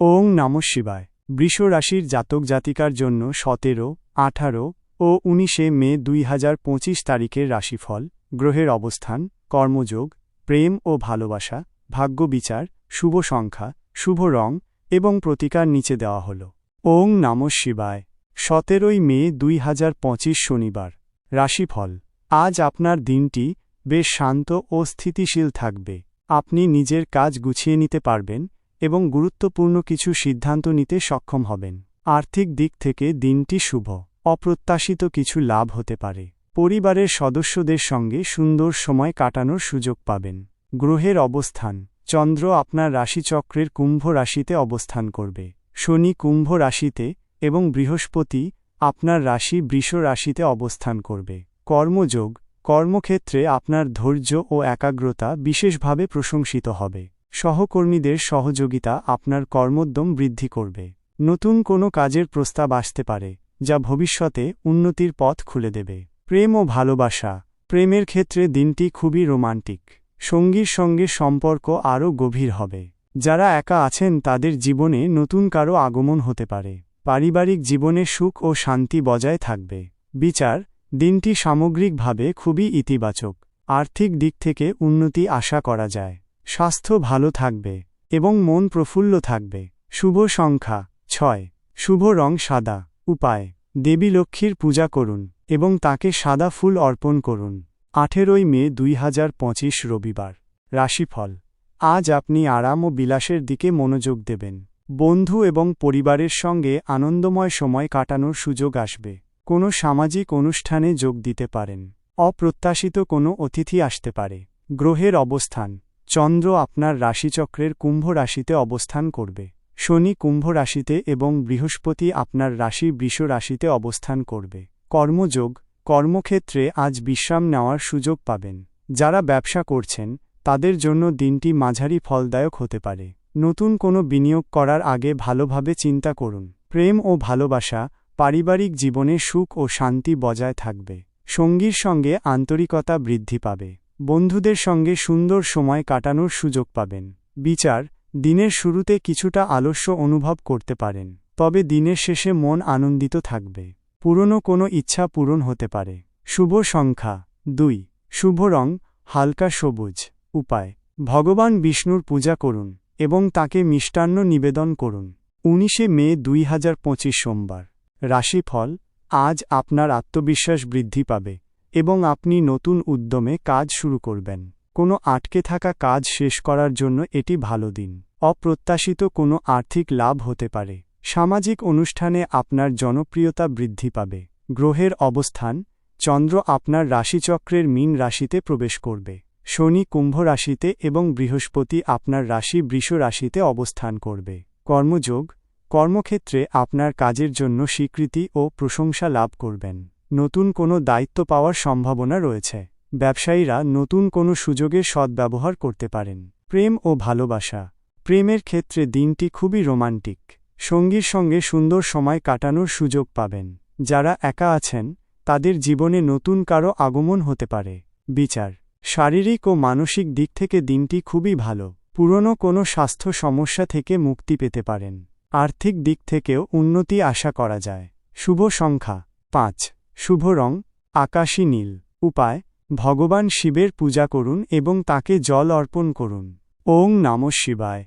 ওং নম শিবায়। বৃষ রাশির জাতক জাতিকার জন্য সতেরো, আঠারো ও উনিশে মে দুই হাজার পঁচিশ তারিখের রাশিফল, গ্রহের অবস্থান, কর্মযোগ, প্রেম ও ভালোবাসা, ভাগ্য বিচার, শুভ সংখ্যা, শুভ রং এবং প্রতিকার নিচে দেওয়া হল। ওং নম শিবায়। সতেরোই মে দুই হাজার পঁচিশ শনিবার। রাশিফল, আজ আপনার দিনটি বেশ শান্ত ও স্থিতিশীল থাকবে। আপনি নিজের কাজ গুছিয়ে নিতে পারবেন এবং গুরুত্বপূর্ণ কিছু সিদ্ধান্ত নিতে সক্ষম হবেন। আর্থিক দিক থেকে দিনটি শুভ, অপ্রত্যাশিত কিছু লাভ হতে পারে। পরিবারের সদস্যদের সঙ্গে সুন্দর সময় কাটানোর সুযোগ পাবেন। গ্রহের অবস্থান, চন্দ্র আপনার রাশিচক্রের কুম্ভ রাশিতে অবস্থান করবে। শনি কুম্ভ রাশিতে এবং বৃহস্পতি আপনার রাশি বৃষ রাশিতে অবস্থান করবে। কর্মযোগ, কর্মক্ষেত্রে আপনার ধৈর্য ও একাগ্রতা বিশেষভাবে প্রশংসিত হবে। সহকর্মীদের সহযোগিতা আপনার কর্মোদ্যম বৃদ্ধি করবে। নতুন কোনো কাজের প্রস্তাব আসতে পারে, যা ভবিষ্যতে উন্নতির পথ খুলে দেবে। প্রেম ও ভালোবাসা, প্রেমের ক্ষেত্রে দিনটি খুবই রোমান্টিক। সঙ্গীর সঙ্গে সম্পর্ক আরও গভীর হবে। যারা একা আছেন, তাদের জীবনে নতুন কারও আগমন হতে পারে। পারিবারিক জীবনে সুখ ও শান্তি বজায় থাকবে। বিচার, দিনটি সামগ্রিকভাবে খুবই ইতিবাচক। আর্থিক দিক থেকে উন্নতি আশা করা যায়। স্বাস্থ্য ভালো থাকবে এবং মন প্রফুল্ল থাকবে। শুভ সংখ্যা, ছয়। শুভ রং সাদা। উপায়, দেবী লক্ষ্মীর পূজা করুন এবং তাকে সাদা ফুল অর্পণ করুন। আঠেরোই মে দুই হাজার পঁচিশ রবিবার। রাশিফল, আজ আপনি আরাম ও বিলাসের দিকে মনোযোগ দেবেন। বন্ধু এবং পরিবারের সঙ্গে আনন্দময় সময় কাটানোর সুযোগ আসবে। কোনো সামাজিক অনুষ্ঠানে যোগ দিতে পারেন। অপ্রত্যাশিত কোনো অতিথি আসতে পারে। গ্রহের অবস্থান চন্দ্র আপনার রাশিচক্রের কুম্ভ রাশিতে অবস্থান করবে। শনি কুম্ভ রাশিতে এবং বৃহস্পতি আপনার রাশি বৃষ রাশিতে অবস্থান করবে। কর্মযোগ, কর্মক্ষেত্রে আজ বিশ্রাম নেওয়ার সুযোগ পাবেন। যারা ব্যবসা করছেন, তাদের জন্য দিনটি মাঝারি ফলদায়ক হতে পারে। নতুন কোনো বিনিয়োগ করার আগে ভালোভাবে চিন্তা করুন। প্রেম ও ভালোবাসা, পারিবারিক জীবনে সুখ ও শান্তি বজায় থাকবে। সঙ্গীর সঙ্গে আন্তরিকতা বৃদ্ধি পাবে। বন্ধুদের সঙ্গে সুন্দর সময় কাটানোর সুযোগ পাবেন। বিচার, দিনের শুরুতে কিছুটা আলস্য অনুভব করতে পারেন, তবে দিনের শেষে মন আনন্দিত থাকবে। পুরনো কোনো ইচ্ছা পূরণ হতে পারে। শুভ সংখ্যা, দুই। শুভ রং, হালকা সবুজ। উপায়, ভগবান বিষ্ণুর পূজা করুন এবং তাকে মিষ্টান্ন নিবেদন করুন। উনিশে মে দুই হাজার পঁচিশ সোমবার। রাশিফল, আজ আপনার আত্মবিশ্বাস বৃদ্ধি পাবে। এবং আপনি নতুন উদ্যমে কাজ শুরু করবেন। কোনো আটকে থাকা কাজ শেষ করার জন্য এটি ভালো দিন। অপ্রত্যাশিত কোনো আর্থিক লাভ হতে পারে। সামাজিক অনুষ্ঠানে আপনার জনপ্রিয়তা বৃদ্ধি পাবে। গ্রহের অবস্থান, চন্দ্র আপনার রাশিচক্রের মীন রাশিতে প্রবেশ করবে। শনি কুম্ভ রাশিতে এবং বৃহস্পতি আপনার রাশি বৃষ রাশিতে অবস্থান করবে। কর্মযোগ, কর্মক্ষেত্রে আপনার কাজের জন্য স্বীকৃতি ও প্রশংসা লাভ করবেন। নতুন কোনো দায়িত্ব পাওয়ার সম্ভাবনা রয়েছে। ব্যবসায়ীরা নতুন কোনো সুযোগের সদ্ব্যবহার করতে পারেন। প্রেম ও ভালোবাসা। প্রেমের ক্ষেত্রে দিনটি খুবই রোমান্টিক। সঙ্গীর সঙ্গে সুন্দর সময় কাটানোর সুযোগ পাবেন। যারা একা আছেন, তাদের জীবনে নতুন কারও আগমন হতে পারে। বিচার। শারীরিক ও মানসিক দিক থেকে দিনটি খুবই ভালো। পুরনো কোনো স্বাস্থ্য সমস্যা থেকে মুক্তি পেতে পারেন। আর্থিক দিক থেকেও উন্নতি আশা করা যায়। শুভ সংখ্যা। পাঁচ। শুভ রং, আকাশী নীল। উপায়, ভগবান শিবের পূজা করুন এবং তাকে জল অর্পণ করুন। ওং নম শিবায়।